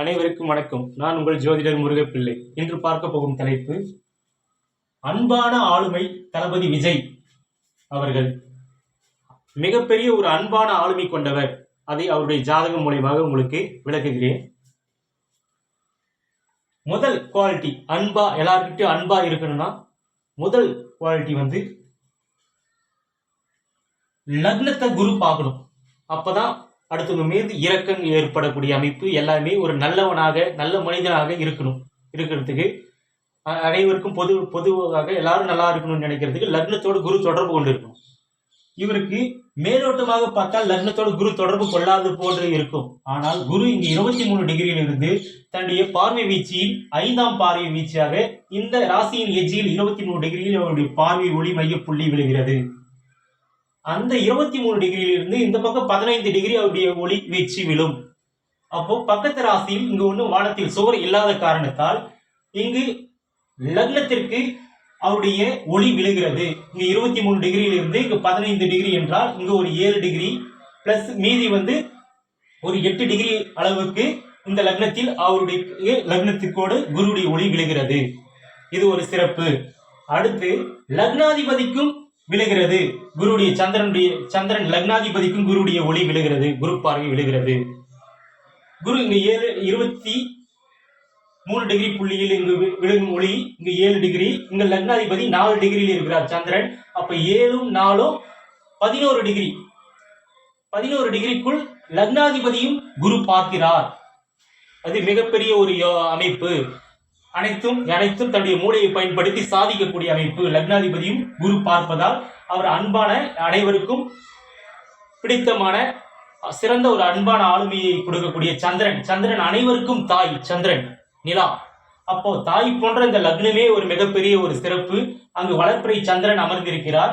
அனைவருக்கும் வணக்கம். நான் உங்கள் ஜோதிடர் முருகப்பிள்ளை. இன்று பார்க்க போகும் தலைப்பு அன்பான ஆளுமை தளபதி விஜய் அவர்கள். மிகப்பெரிய ஒரு அன்பான ஆளுமை கொண்டவர். அதை அவருடைய ஜாதகம் மூலயமாக உங்களுக்கு விளக்குகிறேன். முதல் குவாலிட்டி அன்பா எல்லாருக்கிட்டையும் அன்பா இருக்கணும்னா முதல் குவாலிட்டி வந்து லக்னத்தை குரு பார்க்கணும். அப்பதான் அடுத்தவங்க மீது இரக்கம் ஏற்படக்கூடிய அமைப்பு எல்லாமே ஒரு நல்லவனாக நல்ல மனிதனாக இருக்கணும். இருக்கிறதுக்கு அனைவருக்கும் பொது பொதுவாக எல்லாரும் நல்லா இருக்கணும்னு நினைக்கிறதுக்கு லக்னத்தோடு குரு தொடர்பு கொண்டு இருக்கணும் இவருக்கு மேலோட்டமாக பார்த்தால் லக்னத்தோடு குரு தொடர்பு கொள்ளாது போன்று இருக்கும். ஆனால் குரு இங்கு இருபத்தி மூணு டிகிரியில் இருந்து தன்னுடைய பார்வை வீச்சியில் ஐந்தாம் பார்வை வீச்சியாக இந்த ராசியின் எஜ்ஜியில் இருபத்தி மூணு டிகிரியில் அவருடைய பார்வை ஒளி மைய புள்ளி விழுகிறது. அந்த இருபத்தி மூணு டிகிரியில இருந்து இந்த பக்கம் பதினைந்து டிகிரி அவருடைய ஒளி வீச்சு விழும். அப்போ பக்கத்து ராசியில் இங்கு ஒன்றும் வானத்தில் சுவர் இல்லாத காரணத்தால் இங்கு லக்னத்திற்கு அவருடைய ஒளி விழுகிறது. இங்கு இருபத்தி மூணு டிகிரியில இருந்து இங்கு பதினைந்து டிகிரி என்றால் இங்கு ஒரு ஏழு டிகிரி பிளஸ் மீதி வந்து ஒரு எட்டு டிகிரி அளவுக்கு இந்த லக்னத்தில் அவருடைய லக்னத்திற்கோடு குருவுடைய ஒளி விழுகிறது. இது ஒரு சிறப்பு. அடுத்து லக்னாதிபதிக்கும் விழுகிறது. குருடைய சந்திரனுடைய சந்திரன் லக்னாதிபதிக்கும் குருடைய ஒளி விழுகிறது. குரு பார்வை விழுகிறது. குரு இங்கு ஏழு இருபத்தி மூணு டிகிரி புள்ளியில் இங்கு விழுகும் ஒளி இங்கு ஏழு டிகிரி இங்கு லக்னாதிபதி நாலு டிகிரியில் இருக்கிறார் சந்திரன். அப்ப ஏழும் நாலும் பதினோரு டிகிரி பதினோரு டிகிரிக்குள் லக்னாதிபதியும் குரு பார்க்கிறார். அது மிகப்பெரிய ஒரு அமைப்பு. அனைத்தும் அனைத்தும் தன்னுடைய மூளையை பயன்படுத்தி சாதிக்கக்கூடிய அமைப்பு லக்னாதிபதியும் குரு பார்ப்பதால் அவர் அன்பான அனைவருக்கும் பிடித்தமான சிறந்த ஒரு அன்பான ஆளுமையை கொடுக்கக்கூடிய சந்திரன். சந்திரன் அனைவருக்கும் தாய் சந்திரன் நிலா. அப்போ தாய் போன்ற இந்த லக்னமே ஒரு மிகப்பெரிய ஒரு சிறப்பு. அங்கு வளர்ப்பிறை சந்திரன் அமர்ந்திருக்கிறார்.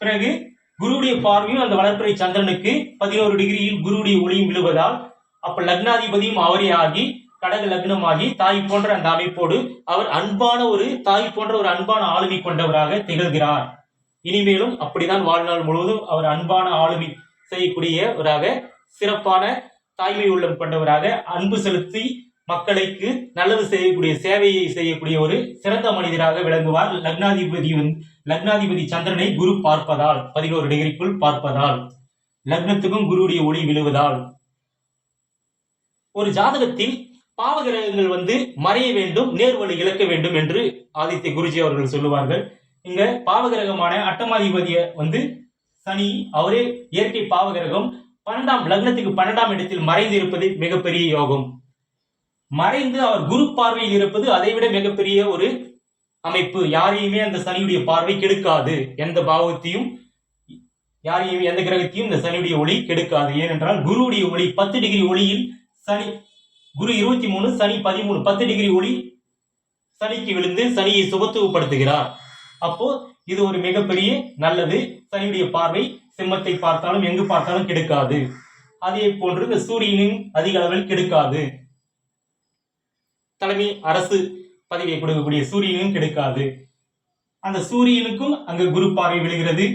பிறகு குருவுடைய பார்வையும் அந்த வளர்ப்பிறை சந்திரனுக்கு பதினோரு டிகிரியில் குருவுடைய ஒளியும் விழுவதால் அப்ப லக்னாதிபதியும் அவரே ஆகி கடக லக்னமாகி தாய் போன்ற அந்த அமைப்போடு அவர் அன்பான ஒரு தாய் போன்ற ஒரு அன்பான ஆளுமை கொண்டவராக திகழ்கிறார். இனிமேலும் அப்படிதான் வாழ்நாள் முழுவதும் அவர் அன்பான ஆளுமை செய்யக்கூடியவராக சிறப்பான தாய்மை உள்ளம் கொண்டவராக அன்பு செலுத்தி மக்களுக்கு நல்லது செய்யக்கூடிய சேவையை செய்யக்கூடிய ஒரு சிறந்த மனிதராக விளங்குவார். லக்னாதிபதி லக்னாதிபதி சந்திரனை குரு பார்ப்பதால் பதினோரு டிகிரிக்குள் பார்ப்பதால் லக்னத்துக்கும் குருவுடைய ஒளி விழுவதால். ஒரு ஜாதகத்தில் பாவகிரகங்கள் வந்து மறைய வேண்டும் நேர்வழி இழக்க வேண்டும் என்று ஆதித்ய குருஜி அவர்கள் சொல்லுவார்கள். இங்க பாவகிரகமான அட்டமாதிபதிய வந்து சனி அவரே இயற்கை பாவகிரகம். பன்னெண்டாம் லக்னத்துக்கு பன்னெண்டாம் இடத்தில் மறைந்து இருப்பது மிகப்பெரிய யோகம். மறைந்து அவர் குரு பார்வையில் இருப்பது அதைவிட மிகப்பெரிய ஒரு அமைப்பு. யாரையுமே அந்த சனியுடைய பார்வை கெடுக்காது. எந்த பாவத்தையும் யாரையும் எந்த கிரகத்தையும் இந்த சனியுடைய ஒளி கெடுக்காது. ஏனென்றால் குருவுடைய ஒளி பத்து டிகிரி ஒளியில் சனி குரு இருபத்தி மூணு சனி பதிமூணு. பத்து டிகிரி ஒளி சனிக்கு விழுந்து சனியை சுபத்துவப்படுத்துகிறார் அப்போ இது ஒரு மிகப்பெரிய நல்லது. சனியுடைய பார்வை சிம்மத்தை பார்த்தாலும் எங்கு பார்த்தாலும் கெடுக்காது. அதே போன்று இந்த சூரியனின் அதிக அளவில் கெடுக்காது. தலைமை அரசு பதவியை கொடுக்கக்கூடிய சூரியனும் கெடுக்காது. அந்த சூரியனுக்கும் அங்கு குரு பார்வை விழுகிறது.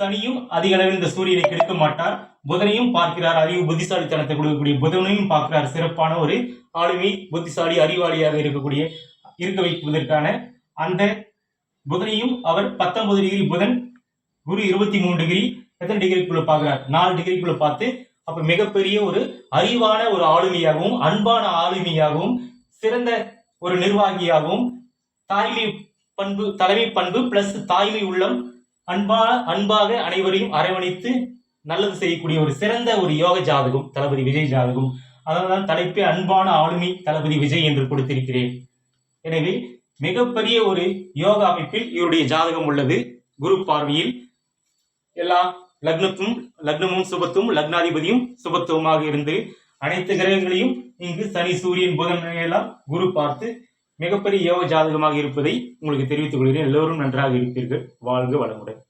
சனியும் அதிக அளவில் இந்த சூரியனை கெடுக்க மாட்டார். புதனையும் பார்க்கிறார். அறிவு புத்திசாலித்தனத்தை கொடுக்கக்கூடிய புதனையும் பார்க்கிறார். சிறப்பான ஒரு ஆளுமை புத்திசாலி அறிவாளியாக இருக்கக்கூடிய இருக்க வைப்பதற்கான அந்த புதனையும் அவர் பத்தொன்பது டிகிரி புதன் குரு இருபத்தி மூணு டிகிரி எத்தனை டிகிரிக்குள்ள பார்க்கிறார்? நாலு டிகிரிக்குள்ள பார்த்து அப்ப மிகப்பெரிய ஒரு அறிவான ஒரு ஆளுமையாகவும் அன்பான ஆளுமையாகவும் சிறந்த ஒரு நிர்வாகியாகவும் தாய்மை பண்பு தலைமை பண்பு பிளஸ் தாய்மை உள்ளம் அன்பா அன்பாக அனைவரையும் அரவணைத்து நல்லது செய்யக்கூடிய ஒரு சிறந்த ஒரு யோக ஜாதகம் தளபதி விஜய் ஜாதகம். அதனால்தான் தலைப்பே அன்பான ஆளுமை தளபதி விஜய் என்று கொடுத்திருக்கிறேன். எனவே மிகப்பெரிய ஒரு யோக அமைப்பில் இவருடைய ஜாதகம் உள்ளது. குரு பார்வையில் எல்லா லக்னத்தும் லக்னமும் சுபத்தும் லக்னாதிபதியும் சுபத்துவமாக இருந்து அனைத்து கிரகங்களையும் இங்கு சனி சூரியன் புதன் எல்லாம் குரு பார்த்து மிகப்பெரிய யோக ஜாதகமாக இருப்பதை உங்களுக்கு தெரிவித்துக் கொள்கிறேன். எல்லோரும் நன்றாக இருப்பீர்கள். வாழ்க வளமுடன்.